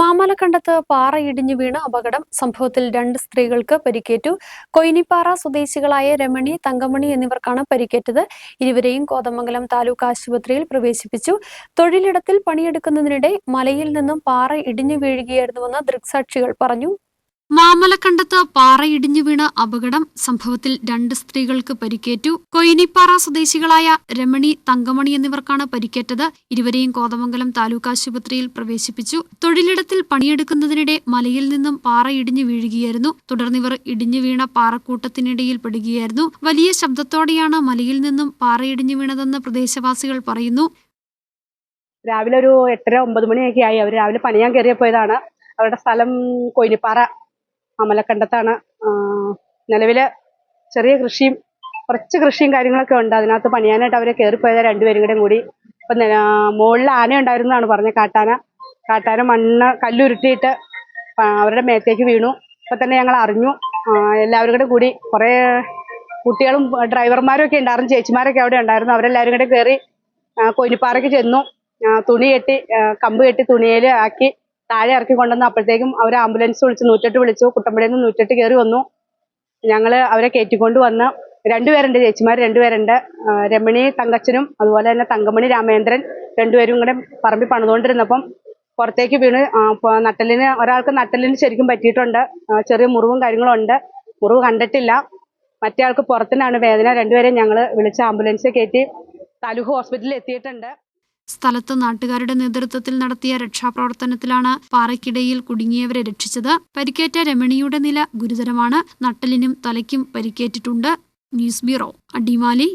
മാമലക്കണ്ടത്ത് പാറ ഇടിഞ്ഞു വീണ് അപകടം. സംഭവത്തിൽ രണ്ട് സ്ത്രീകൾക്ക് പരിക്കേറ്റു. കൊയിനിപ്പാറ സ്വദേശികളായ രമണി തങ്കമണി എന്നിവർക്കാണ് പരിക്കേറ്റത്. ഇരുവരെയും കോതമംഗലം താലൂക്ക് ആശുപത്രിയിൽ പ്രവേശിപ്പിച്ചു. തൊഴിലിടത്തിൽ പണിയെടുക്കുന്നതിനിടെ മലയിൽ നിന്നും പാറ ഇടിഞ്ഞു വീഴുകയായിരുന്നുവെന്ന് ദൃക്സാക്ഷികൾ പറഞ്ഞു. മാമലക്കണ്ടത്ത് പാറയിടിഞ്ഞു വീണ് അപകടം സംഭവത്തിൽ രണ്ട് സ്ത്രീകൾക്ക് പരിക്കേറ്റു. കൊയിനിപ്പാറ സ്വദേശികളായ രമണി തങ്കമണി എന്നിവർക്കാണ് പരിക്കേറ്റത്. ഇരുവരെയും കോതമംഗലം താലൂക്ക് ആശുപത്രിയിൽ പ്രവേശിപ്പിച്ചു. തൊഴിലിടത്തിൽ പണിയെടുക്കുന്നതിനിടെ മലയിൽ നിന്നും പാറ ഇടിഞ്ഞു വീഴുകയായിരുന്നു തുടർന്നിവർ ഇടിഞ്ഞു വീണ പാറക്കൂട്ടത്തിനിടയിൽ പെടുകയായിരുന്നു. വലിയ ശബ്ദത്തോടെയാണ് മലയിൽ നിന്നും പാറയിടിഞ്ഞു വീണതെന്ന് പ്രദേശവാസികൾ പറയുന്നു. രാവിലെ ഒരു എട്ടര ഒമ്പത് മണിയൊക്കെ ആയി. അവർ രാവിലെ പണിയാൻ കയറിയപ്പോയതാണ് അവരുടെ സ്ഥലം കൊയിനിപ്പാറ അമലക്കണ്ടത്താണ്. നിലവിൽ ചെറിയ കൃഷിയും കുറച്ച് കൃഷിയും കാര്യങ്ങളൊക്കെ ഉണ്ട്. അതിനകത്ത് പണിയാനായിട്ട് അവരെ കയറിപ്പോയത് രണ്ടുപേരും കൂടെയും കൂടി. ഇപ്പം മുകളിൽ ആന ഉണ്ടായിരുന്നതാണ് പറഞ്ഞത് കാട്ടാന. കാട്ടാന മണ്ണ് കല്ലുരുട്ടിയിട്ട് അവരുടെ മേത്തേക്ക് വീണു. ഇപ്പം തന്നെ ഞങ്ങൾ അറിഞ്ഞു. എല്ലാവരും കൂടെ കൂടി കുറേ കുട്ടികളും ഡ്രൈവർമാരും ഒക്കെ ഉണ്ടായിരുന്നു. ചേച്ചിമാരൊക്കെ അവിടെ ഉണ്ടായിരുന്നു. അവരെല്ലാവരും കൂടെ കയറി കൊയിനിപ്പാറയ്ക്ക് ചെന്നു. തുണി കെട്ടി കമ്പ് കെട്ടി തുണിയിൽ ആക്കി താഴെ ഇറക്കി കൊണ്ടുവന്നു അപ്പോഴത്തേക്കും അവർ ആംബുലൻസ് വിളിച്ച് നൂറ്റെട്ട് വിളിച്ചു. കുട്ടമ്പടിയിൽ നിന്ന് നൂറ്റെട്ട് കയറി വന്നു. ഞങ്ങൾ അവരെ കയറ്റിക്കൊണ്ട് വന്ന് രണ്ടുപേരുണ്ട് ചേച്ചിമാർ രണ്ടുപേരുണ്ട്. രമണി തങ്കച്ചനും അതുപോലെ തന്നെ തങ്കമണി രാമേന്ദ്രൻ രണ്ടുപേരും കൂടെ പറമ്പിൽ പണിതുകൊണ്ടിരുന്നപ്പം പുറത്തേക്ക് വീണ് നട്ടലിന് ഒരാൾക്ക് നട്ടലിന് ശരിക്കും പറ്റിയിട്ടുണ്ട്. ചെറിയ മുറിവും കാര്യങ്ങളും ഉണ്ട് മുറിവ് കണ്ടിട്ടില്ല. മറ്റേ ആൾക്ക് പുറത്തിനാണ് വേദന. രണ്ടുപേരെയും ഞങ്ങൾ വിളിച്ച് ആംബുലൻസ് കയറ്റി താലൂക്ക് ഹോസ്പിറ്റലിൽ എത്തിയിട്ടുണ്ട്. സ്ഥലത്ത് നാട്ടുകാരുടെ നേതൃത്വത്തിൽ നടത്തിയ രക്ഷാപ്രവർത്തനത്തിലാണ് പാറയ്ക്കിടയിൽ കുടുങ്ങിയവരെ രക്ഷിച്ചത്. പരിക്കേറ്റ രമണിയുടെ നില ഗുരുതരമാണ്. നട്ടലിനും തലയ്ക്കും പരിക്കേറ്റിട്ടുണ്ട്. News bureau Adimali.